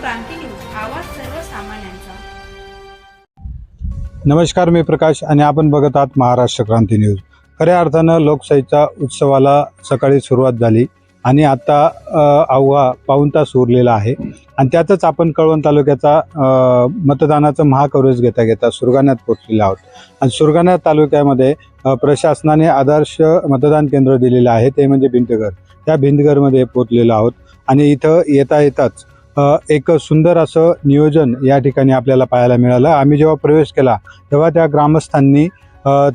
क्रांती news आवाज सर्वसामान्यांचा. नमस्कार मी प्रकाश आणि आपण बघत आहात महाराष्ट्र क्रांती न्यूज. खऱ्या अर्थानं लोकशाहीच्या उत्सवाला सकाळी सुरुवात झाली आणि आता अ, अवघा पाऊण तास उरलेला आहे. आणि त्यातच आपण कळवण तालुक्याचा मतदानाचं महाकवरेज घेता घेता सुरगाण्यात पोहोचलेलो आहोत. आणि सुरगाणा तालुक्यामध्ये प्रशासनाने आदर्श मतदान केंद्र दिलेलं आहे ते म्हणजे भिंतघर. त्या भिंतघरमध्ये पोचलेलो आहोत. आणि इथं येता येताच एक सुंदर असं नियोजन या ठिकाणी आपल्याला पाहायला मिळालं. आम्ही जेव्हा प्रवेश केला तेव्हा त्या ग्रामस्थांनी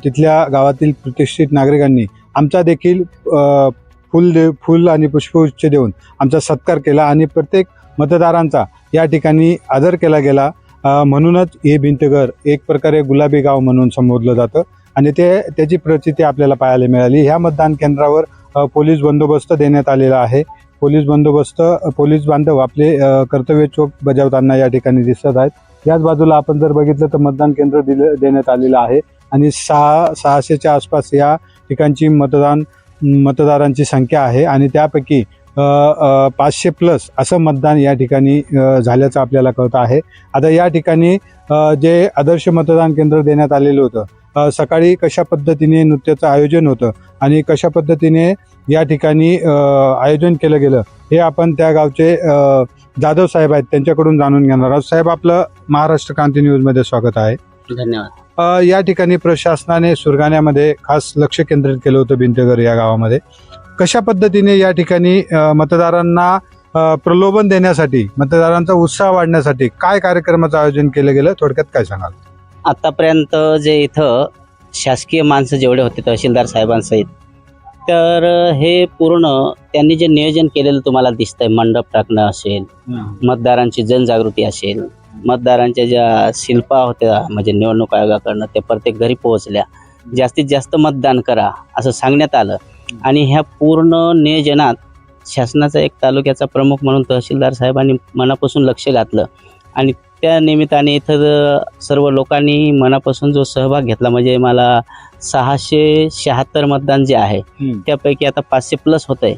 तिथल्या गावातील प्रतिष्ठित नागरिकांनी आमचा देखील फुल दे फुल आणि पुष्पगुच्छ देऊन आमचा सत्कार केला आणि प्रत्येक मतदारांचा या ठिकाणी आदर केला गेला. म्हणूनच हे भिंतघर एक प्रकारे गुलाबी गाव म्हणून संबोधलं जातं आणि ते त्याची प्रचिती आपल्याला पाहायला मिळाली. ह्या मतदान केंद्रावर पोलीस बंदोबस्त देण्यात आलेला आहे. पोलीस बंदोबस्त पोलीस बांधव आपले कर्तव्य चोख बजावताना या ठिकाणी दिसत आहेत. याच बाजूला आपण जर बघितलं तर मतदान केंद्र दिलं देण्यात आलेलं आहे आणि सहा सहाशेच्या आसपास या ठिकाणची मतदान मतदारांची संख्या आहे आणि त्यापैकी पाचशे प्लस असं मतदान या ठिकाणी झाल्याचं आपल्याला कळतं आहे. आता या ठिकाणी जे आदर्श मतदान केंद्र देण्यात आलेलं होतं सकाळी कशा पद्धतीने नृत्याचं आयोजन होतं आणि कशा पद्धतीने या ठिकाणी आयोजन केलं गेलं हे आपण त्या गावचे जाधव साहेब आहेत त्यांच्याकडून जाणून घेणार आहोत. साहेब आपलं महाराष्ट्र क्रांती न्यूजमध्ये स्वागत आहे. धन्यवाद. या ठिकाणी प्रशासनाने सुरगाण्यामध्ये खास लक्ष केंद्रित केलं होतं भिंतघर या गावामध्ये. कशा पद्धतीने या ठिकाणी मतदारांना प्रलोभन देण्यासाठी मतदारांचा उत्साह वाढण्यासाठी काय कार्यक्रमाचं आयोजन केलं गेलं? थोडक्यात काय सांगाल? आतापर्यंत जे इथं शासकीय माणसं जेवढे होते तहसीलदार साहेबांसहित तर हे पूर्ण त्यांनी जे नियोजन केलेलं तुम्हाला दिसतंय मंडप टाकणं असेल मतदारांची जनजागृती असेल मतदारांच्या ज्या शिल्पा होत्या म्हणजे निवडणूक आयोगाकडनं ते प्रत्येक घरी पोहोचल्या. जास्तीत जास्त मतदान करा असं सांगण्यात आलं. आणि ह्या पूर्ण नियोजनात शासनाचा एक तालुक्याचा प्रमुख म्हणून तहसीलदार साहेबांनी मनापासून लक्ष घातलं. आणि त्या निमित्ताने इथं सर्व लोकांनी मनापासून जो सहभाग घेतला म्हणजे मला सहाशे शहात्तर मतदान जे आहे त्यापैकी आता पाचशे प्लस होत आहे.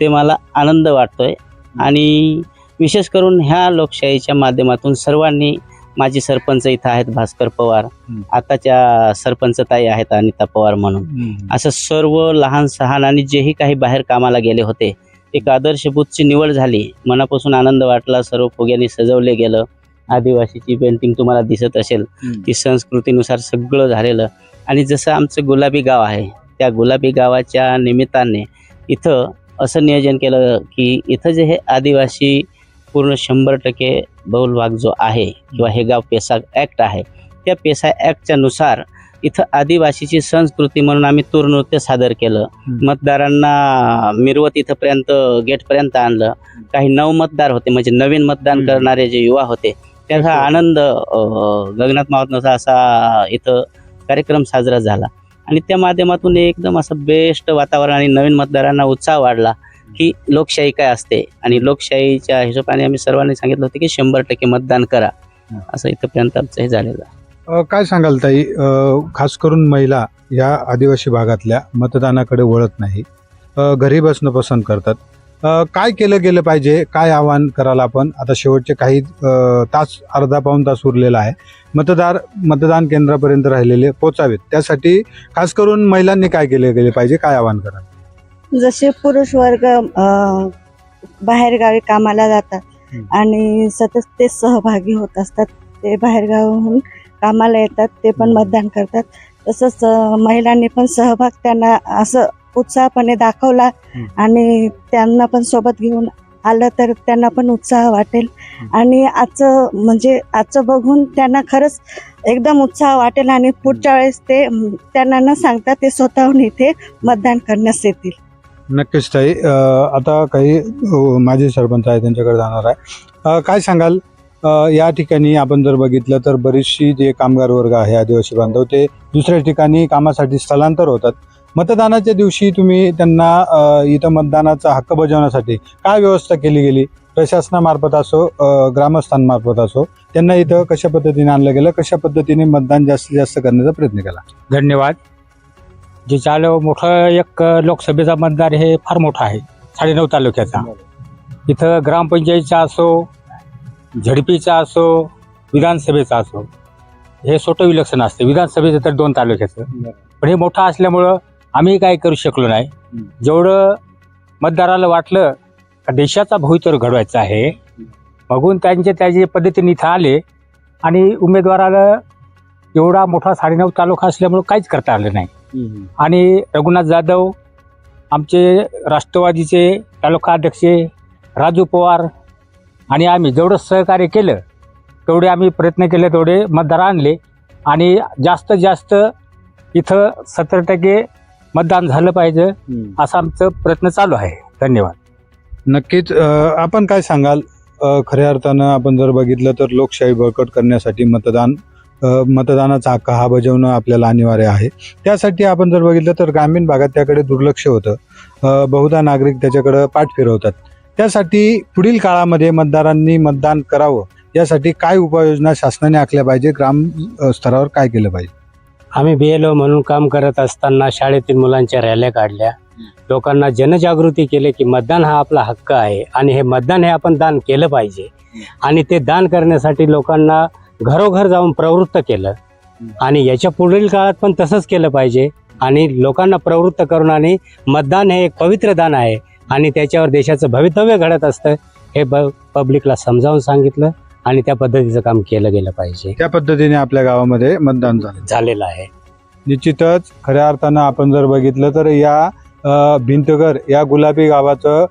ते मला आनंद वाटतोय. आणि विशेष करून ह्या लोकशाहीच्या माध्यमातून सर्वांनी माजी सरपंच इथं आहेत भास्कर पवार. आताच्या सरपंच ताई आहेत अनिता पवार म्हणून. असं सर्व लहान सहान आणि जेही काही बाहेर कामाला गेले होते एक आदर्श बूथची निवड झाली. मनापासून आनंद वाटला सर्व फुग्यांनी सजवले गेलं. आदिवासीची पेंटिंग तुम्हाला दिसत असेल ती संस्कृतीनुसार सगळं झालेलं. आणि जसं आमचं गुलाबी गाव आहे त्या गुलाबी गावाच्या निमित्ताने इथं असं नियोजन केलं की इथं जे हे आदिवासी पूर्ण शंभर टक्के बहुल भाग जो आहे किंवा हे गाव पेसा ॲक्ट आहे त्या पेसा ॲक्टच्या नुसार इथं आदिवासीची संस्कृती म्हणून आम्ही तूर नृत्य सादर केलं. मतदारांना मिरवत इथंपर्यंत गेटपर्यंत आणलं काही नव मतदार होते म्हणजे नवीन मतदान. करणारे जे युवा होते त्याचा. आनंद मावत नसा असा इथं कार्यक्रम साजरा झाला आणि त्या माध्यमातून एकदम असं बेस्ट वातावरण आणि नवीन मतदारांना उत्साह वाढला की लोकशाही काय असते? आणि लोकशाहीच्या हिशोबाने आम्ही सर्वांनी सांगितलं होतं की शंभर टक्के मतदान करा. असं इथंपर्यंत आमचं हे झालेलं आहे. अ, काय सांगाल ताई? अ, खास करून महिला या आदिवासी भागातल्या मतदानाकडे वळत नाही. अ, घरी बसणं पसंत करतात. अ, काय केलं गेलं पाहिजे? काय आवाहन कराल आपण? आता शेवटचे काही अ, तास अर्धा पाऊण तास उरलेला आहे. मतदार मतदान केंद्रापर्यंत राहिलेले पोचावेत. त्यासाठी खास करून महिलांनी काय केले गेले पाहिजे? काय आवाहन कराल? जसे पुरुष वर्ग बाहेरगावी कामाला जातात. आणि सतत ते सहभागी होत असतात ते बाहेरगावाहून कामाला येतात ते पण. मतदान करतात तसंच महिलांनी पण सहभाग त्यांना असं उत्साहपणे दाखवला. आणि त्यांना पण सोबत घेऊन आलं तर त्यांना पण उत्साह वाटेल. आणि आजचं म्हणजे आजचं बघून त्यांना खरंच एकदम उत्साह वाटेल आणि पुढच्या वेळेस ते त्यांना न सांगता ते स्वतःहून इथे मतदान करण्यास येतील नक्कीच ताई. अ, आता काही अ, माजी सरपंच आहे त्यांच्याकडे जाणार आहे. अ, काय सांगाल? अ, या ठिकाणी आपण जर बघितलं तर बरीचशी जे कामगार वर्ग आहे आदिवासी बांधव ते दुसऱ्या ठिकाणी कामासाठी स्थलांतर होतात. मतदानाच्या दिवशी तुम्ही त्यांना अ, इथं मतदानाचा हक्क बजावण्यासाठी काय व्यवस्था केली गेली? प्रशासनामार्फत असो अ, ग्रामस्थांमार्फत असो त्यांना इथं कशा पद्धतीने आणलं गेलं? कशा पद्धतीने मतदान जास्तीत जास्त करण्याचा प्रयत्न केला? धन्यवाद. जे चालू मोठं एक लोकसभेचा मतदार हे फार मोठा आहे साडेनऊ तालुक्याचा. इथं ग्रामपंचायतचा असो झडपीचा असो विधानसभेचा असो हे छोटं विलक्षण असते. विधानसभेचं तर दोन तालुक्याचं. पण हे मोठं असल्यामुळं आम्ही काय करू शकलो नाही. जेवढं मतदाराला वाटलं का देशाचा भवितव्य घडवायचा आहे बघून त्यांचे त्याच्या पद्धतीने इथं आले आणि उमेदवाराला एवढा मोठा साडेनऊ तालुका असल्यामुळं काहीच करता आलं नाही. आणि रघुनाथ जाधव आमचे राष्ट्रवादीचे तालुका अध्यक्ष राजू पवार आणि आम्ही जेवढं सहकार्य केलं तेवढे आम्ही प्रयत्न केले तेवढे मतदार आणले आणि जास्तीत जास्त इथं सत्तर टक्के मतदान झालं पाहिजे असा आमचं प्रयत्न चालू आहे. धन्यवाद. नक्कीच आपण काय सांगाल? खऱ्या अर्थानं आपण जर बघितलं तर लोकशाही बळकट करण्यासाठी मतदान मतदानाचा हक्क हा बजावणं आपल्याला अनिवार्य आहे. त्यासाठी आपण जर बघितलं तर ग्रामीण भागात त्याकडे दुर्लक्ष होतं. बहुधा नागरिक त्याच्याकडं पाठ फिरवतात. त्यासाठी पुढील काळामध्ये मतदारांनी मतदान करावं. यासाठी काय उपाययोजना शासनाने आखल्या पाहिजे? ग्राम स्तरावर काय केलं पाहिजे? आम्ही बी एल ओ म्हणून काम करत असताना शाळेतील मुलांच्या रॅल्या काढल्या. लोकांना जनजागृती केली की मतदान हा आपला हक्क आहे. आणि हे मतदान हे आपण दान केलं पाहिजे. आणि ते दान करण्यासाठी लोकांना घरोघर जाऊन प्रवृत्त केलं. आणि याच्या पुढील काळात पण तसंच केलं पाहिजे. आणि लोकांना प्रवृत्त करून आणि मतदान हे एक पवित्र दान आहे. आणि त्याच्यावर देशाचं भवितव्य घडत असतं हे पब्लिकला समजावून सांगितलं आणि त्या पद्धतीचं काम केलं गेलं पाहिजे. त्या पद्धतीने आपल्या गावामध्ये मतदान झालं. झालेलं आहे. निश्चितच खऱ्या अर्थानं आपण जर बघितलं तर या अ, भिंतघर या गुलाबी गावाचं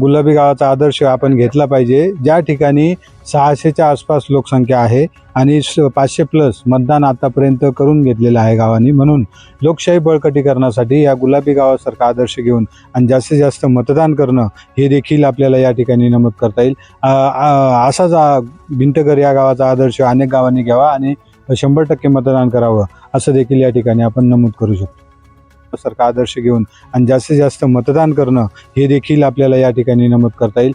गुलाबी गावाचा आदर्श आपण घेतला पाहिजे. ज्या ठिकाणी सहाशेच्या आसपास लोकसंख्या आहे आणि पाचशे प्लस मतदान आतापर्यंत करून घेतलेलं आहे गावांनी. म्हणून लोकशाही बळकटीकरणासाठी या गुलाबी गावासारखा आदर्श घेऊन आणि जास्तीत जास्त मतदान करणं हे देखील आपल्याला या ठिकाणी नमूद करता येईल. असाच भिंतगर या गावाचा आदर्श अनेक गावांनी घ्यावा आणि शंभर टक्के मतदान करावं असं देखील या ठिकाणी आपण नमूद करू शकतो. सारखा आदर्श घेऊन आणि जास्तीत जास्त मतदान करणं हे देखील आपल्याला या ठिकाणी नमूद करता येईल.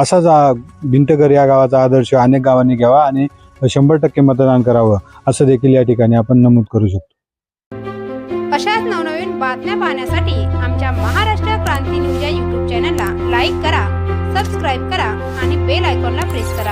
असाच आ- भिंतघर या गावाचा आदर्श अनेक गावांनी घ्यावा आणि शंभर टक्के मतदान करावं असं देखील या ठिकाणी आपण नमूद करू शकतो. अशाच नवनवीन बातम्या पाहण्यासाठी आमच्या महाराष्ट्र क्रांती न्यूज या युट्यूब चॅनलला लाईक करा सबस्क्राईब करा आणि बेल आयकॉनला प्रेस करा.